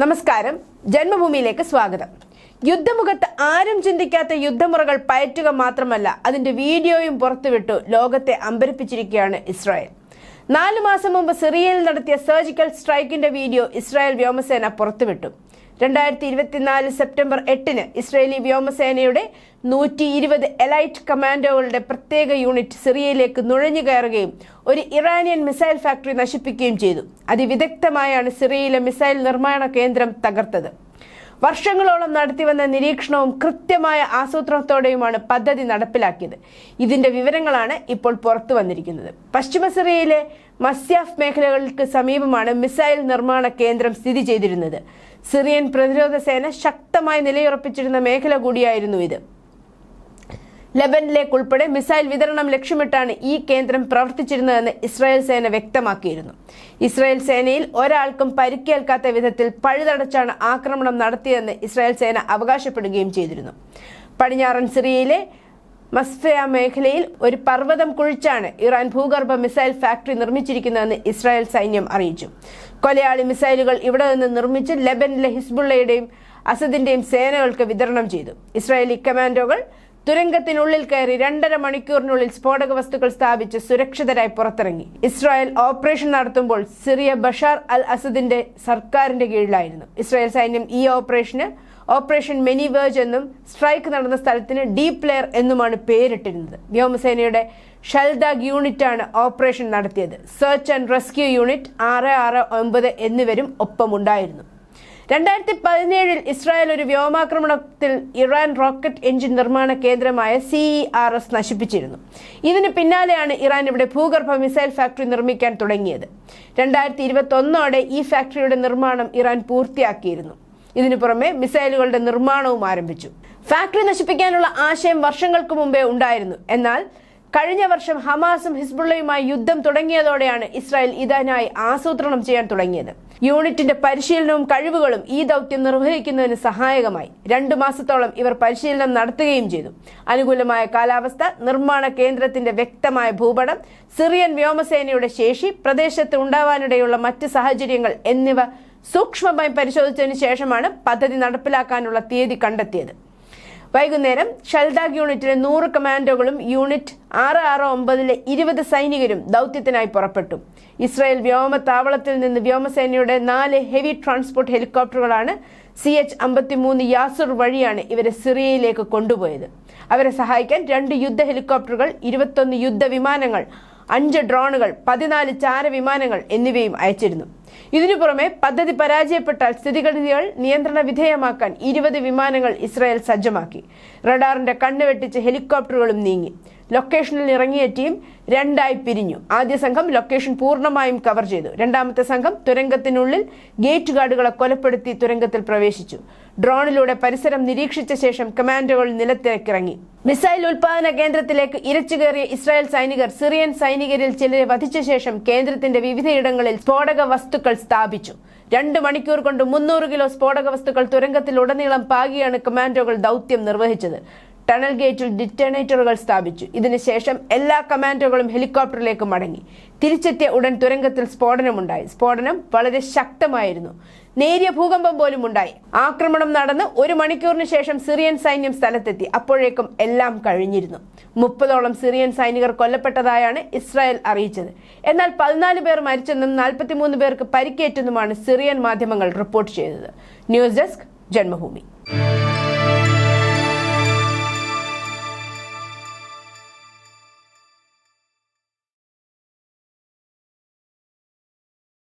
നമസ്കാരം. ജന്മഭൂമിയിലേക്ക് സ്വാഗതം. യുദ്ധമുഖത്ത് ആരും ചിന്തിക്കാത്ത യുദ്ധമുറകൾ പയറ്റുക മാത്രമല്ല അതിന്റെ വീഡിയോയും പുറത്തുവിട്ടു ലോകത്തെ അമ്പരിപ്പിച്ചിരിക്കുകയാണ് ഇസ്രായേൽ. നാലു മാസം മുമ്പ് സിറിയയിൽ നടത്തിയ സർജിക്കൽ സ്ട്രൈക്കിന്റെ വീഡിയോ ഇസ്രായേൽ വ്യോമസേന പുറത്തുവിട്ടു. രണ്ടായിരത്തി ഇരുപത്തിനാല് സെപ്റ്റംബർ എട്ടിന് ഇസ്രയേലി വ്യോമസേനയുടെ നൂറ്റി ഇരുപത് എലൈറ്റ് കമാൻഡോകളുടെ പ്രത്യേക യൂണിറ്റ് സിറിയയിലേക്ക് നുഴഞ്ഞു കയറുകയും ഒരു ഇറാനിയൻ മിസൈൽ ഫാക്ടറി നശിപ്പിക്കുകയും ചെയ്തു. അതിവിദഗ്ധമായാണ് സിറിയയിലെ മിസൈൽ നിർമ്മാണ കേന്ദ്രം തകർത്തത്. വർഷങ്ങളോളം നടത്തിവന്ന നിരീക്ഷണവും കൃത്യമായ ആസൂത്രണത്തോടെയുമാണ് പദ്ധതി നടപ്പിലാക്കിയത്. ഇതിന്റെ വിവരങ്ങളാണ് ഇപ്പോൾ പുറത്തു വന്നിരിക്കുന്നത്. പശ്ചിമ സിറിയയിലെ മസ്യാഫ് മേഖലകൾക്ക് സമീപമാണ് മിസൈൽ നിർമ്മാണ കേന്ദ്രം സ്ഥിതി ചെയ്തിരുന്നത്. സിറിയൻ പ്രതിരോധ സേന ശക്തമായി നിലയുറപ്പിച്ചിരുന്ന മേഖല കൂടിയായിരുന്നു ഇത്. ലെബനിലേക്കുൾപ്പെടെ മിസൈൽ വിതരണം ലക്ഷ്യമിട്ടാണ് ഈ കേന്ദ്രം പ്രവർത്തിച്ചിരുന്നതെന്ന് ഇസ്രായേൽ സേന വ്യക്തമാക്കിയിരുന്നു. ഇസ്രായേൽ സേനയിൽ ഒരാൾക്കും പരിക്കേൽക്കാത്ത വിധത്തിൽ പഴുതടച്ചാണ് ആക്രമണം നടത്തിയതെന്ന് ഇസ്രായേൽ സേന അവകാശപ്പെടുകയും ചെയ്തിരുന്നു. പടിഞ്ഞാറൻ സിറിയയിലെ മസ്ഫയ മേഖലയിൽ ഒരു പർവതം കുഴിച്ചാണ് ഇറാൻ ഭൂഗർഭ മിസൈൽ ഫാക്ടറി നിർമ്മിച്ചിരിക്കുന്നതെന്ന് ഇസ്രായേൽ സൈന്യം അറിയിച്ചു. കൊലയാളി മിസൈലുകൾ ഇവിടെ നിന്ന് നിർമ്മിച്ച് ലെബനിലെ ഹിസ്ബുള്ളയുടെയും അസദിന്റെയും സേനകൾക്ക് വിതരണം ചെയ്തു. ഇസ്രായേലി കമാൻഡോകൾ തുരങ്കത്തിനുള്ളിൽ കയറി രണ്ടര മണിക്കൂറിനുള്ളിൽ സ്ഫോടക വസ്തുക്കൾ സ്ഥാപിച്ച് സുരക്ഷിതരായി പുറത്തിറങ്ങി. ഇസ്രായേൽ ഓപ്പറേഷൻ നടത്തുമ്പോൾ സിറിയ ബഷാർ അൽ അസദിന്റെ സർക്കാരിന്റെ കീഴിലായിരുന്നു. ഇസ്രായേൽ സൈന്യം ഈ ഓപ്പറേഷന് ഓപ്പറേഷൻ മെനി വേജ് എന്നും സ്ട്രൈക്ക് നടന്ന സ്ഥലത്തിന് ഡീപ് ലെയർ എന്നുമാണ് പേരിട്ടിരുന്നത്. വ്യോമസേനയുടെ ഷൽദാഗ് യൂണിറ്റാണ് ഓപ്പറേഷൻ നടത്തിയത്. സെർച്ച് ആൻഡ് റെസ്ക്യൂ യൂണിറ്റ് ആറ് ആറ് ഒമ്പത് എന്നിവരും ഒപ്പമുണ്ടായിരുന്നു. രണ്ടായിരത്തി പതിനേഴിൽ ഇസ്രായേൽ ഒരു വ്യോമാക്രമണത്തിൽ ഇറാൻ റോക്കറ്റ് എഞ്ചിൻ നിർമ്മാണ കേന്ദ്രമായ സിഇ ആർ എസ് നശിപ്പിച്ചിരുന്നു. ഇതിന് പിന്നാലെയാണ് ഇറാൻ ഇവിടെ ഭൂഗർഭ മിസൈൽ ഫാക്ടറി നിർമ്മിക്കാൻ തുടങ്ങിയത്. രണ്ടായിരത്തി ഇരുപത്തി ഒന്നോടെ ഈ ഫാക്ടറിയുടെ നിർമ്മാണം ഇറാൻ പൂർത്തിയാക്കിയിരുന്നു. ഇതിനു പുറമെ മിസൈലുകളുടെ നിർമ്മാണവും ആരംഭിച്ചു. ഫാക്ടറി നശിപ്പിക്കാനുള്ള ആശയം വർഷങ്ങൾക്ക് മുമ്പേ ഉണ്ടായിരുന്നു. എന്നാൽ കഴിഞ്ഞ വർഷം ഹമാസും ഹിസ്ബുള്ളയുമായി യുദ്ധം തുടങ്ങിയതോടെയാണ് ഇസ്രായേൽ ഇതിനായി ആസൂത്രണം ചെയ്യാൻ തുടങ്ങിയത്. യൂണിറ്റിന്റെ പരിശീലനവും കഴിവുകളും ഈ ദൗത്യം നിർവഹിക്കുന്നതിന് സഹായകമായി. രണ്ടു മാസത്തോളം ഇവർ പരിശീലനം നടത്തുകയും ചെയ്തു. അനുകൂലമായ കാലാവസ്ഥ നിർമ്മാണ കേന്ദ്രത്തിന്റെ വ്യക്തമായ ഭൂപടം സിറിയൻ വ്യോമസേനയുടെ ശേഷി പ്രദേശത്ത് ഉണ്ടാവാനിടയുള്ള മറ്റ് സാഹചര്യങ്ങൾ എന്നിവ സൂക്ഷ്മമായി പരിശോധിച്ചതിന് ശേഷമാണ് പദ്ധതി നടപ്പിലാക്കാനുള്ള തീയതി കണ്ടെത്തിയത്. വൈകുന്നേരം ഷൽദാഗ് യൂണിറ്റിലെ നൂറ് കമാൻഡോകളും യൂണിറ്റ് ആറ് ആറ് ഒമ്പതിലെ ഇരുപത് സൈനികരും ദൗത്യത്തിനായി പുറപ്പെട്ടു. ഇസ്രായേൽ വ്യോമത്താവളത്തിൽ നിന്ന് വ്യോമസേനയുടെ നാല് ഹെവി ട്രാൻസ്പോർട്ട് ഹെലികോപ്റ്ററുകളാണ് സി എച്ച് അമ്പത്തിമൂന്ന് യാസുർ വഴിയാണ് ഇവരെ സിറിയയിലേക്ക് കൊണ്ടുപോയത്. അവരെ സഹായിക്കാൻ രണ്ട് യുദ്ധ ഹെലികോപ്റ്ററുകൾ ഇരുപത്തൊന്ന് യുദ്ധ വിമാനങ്ങൾ അഞ്ച് ഡ്രോണുകൾ പതിനാല് ചാര വിമാനങ്ങൾ എന്നിവയും അയച്ചിരുന്നു. ഇതിനു പുറമെ പദ്ധതി പരാജയപ്പെട്ടാൽ സ്ഥിതിഗതികൾ നിയന്ത്രണ വിധേയമാക്കാൻ ഇരുപത് വിമാനങ്ങൾ ഇസ്രായേൽ സജ്ജമാക്കി. റഡാറിന്റെ കണ്ണുവെട്ടിച്ച് ഹെലികോപ്റ്ററുകളും നീങ്ങി. ലൊക്കേഷനിൽ ഇറങ്ങിയ ടീം രണ്ടായി പിരിഞ്ഞു. ആദ്യ സംഘം ലൊക്കേഷൻ പൂർണമായും കവർ ചെയ്തു. രണ്ടാമത്തെ സംഘം തുരങ്കത്തിനുള്ളിൽ ഗേറ്റ് ഗാർഡുകളെ കൊലപ്പെടുത്തി തുരങ്കത്തിൽ പ്രവേശിച്ചു. ഡ്രോണിലൂടെ പരിസരം നിരീക്ഷിച്ച ശേഷം കമാൻഡോകൾ നിലത്തിറക്കിറങ്ങി മിസൈൽ ഉൽപാദന കേന്ദ്രത്തിലേക്ക് ഇരച്ചു കയറിയ ഇസ്രായേൽ സൈനികർ സിറിയൻ സൈനികരിൽ ചിലരെ വധിച്ച ശേഷം കേന്ദ്രത്തിന്റെ വിവിധയിടങ്ങളിൽ സ്ഫോടക വസ്തുക്കൾ സ്ഥാപിച്ചു. രണ്ട് മണിക്കൂർ കൊണ്ട് മുന്നൂറ് കിലോ സ്ഫോടക വസ്തുക്കൾ തുരങ്കത്തിലുടനീളം പാകിയാണ് കമാൻഡോകൾ ദൗത്യം നിർവഹിച്ചത്. ടണൽ ഗേറ്റിൽ ഡിറ്റനേറ്ററുകൾ സ്ഥാപിച്ചു. ഇതിനുശേഷം എല്ലാ കമാൻഡോകളും ഹെലികോപ്റ്ററിലേക്ക് മടങ്ങി. തിരിച്ചെത്തിയ ഉടൻ തുരങ്കത്തിൽ സ്ഫോടനമുണ്ടായി. സ്ഫോടനം വളരെ ശക്തമായിരുന്നു. നേരിയ ഭൂകമ്പം പോലും ഉണ്ടായി. ആക്രമണം നടന്ന് ഒരു മണിക്കൂറിന് ശേഷം സിറിയൻ സൈന്യം സ്ഥലത്തെത്തി. അപ്പോഴേക്കും എല്ലാം കഴിഞ്ഞിരുന്നു. മുപ്പതോളം സിറിയൻ സൈനികർ കൊല്ലപ്പെട്ടതായാണ് ഇസ്രായേൽ അറിയിച്ചത്. എന്നാൽ പതിനാല് പേർ മരിച്ചെന്നും നാൽപ്പത്തിമൂന്ന് പേർക്ക് പരിക്കേറ്റെന്നുമാണ് സിറിയൻ മാധ്യമങ്ങൾ റിപ്പോർട്ട് ചെയ്തത്. News desk Janmabhumi.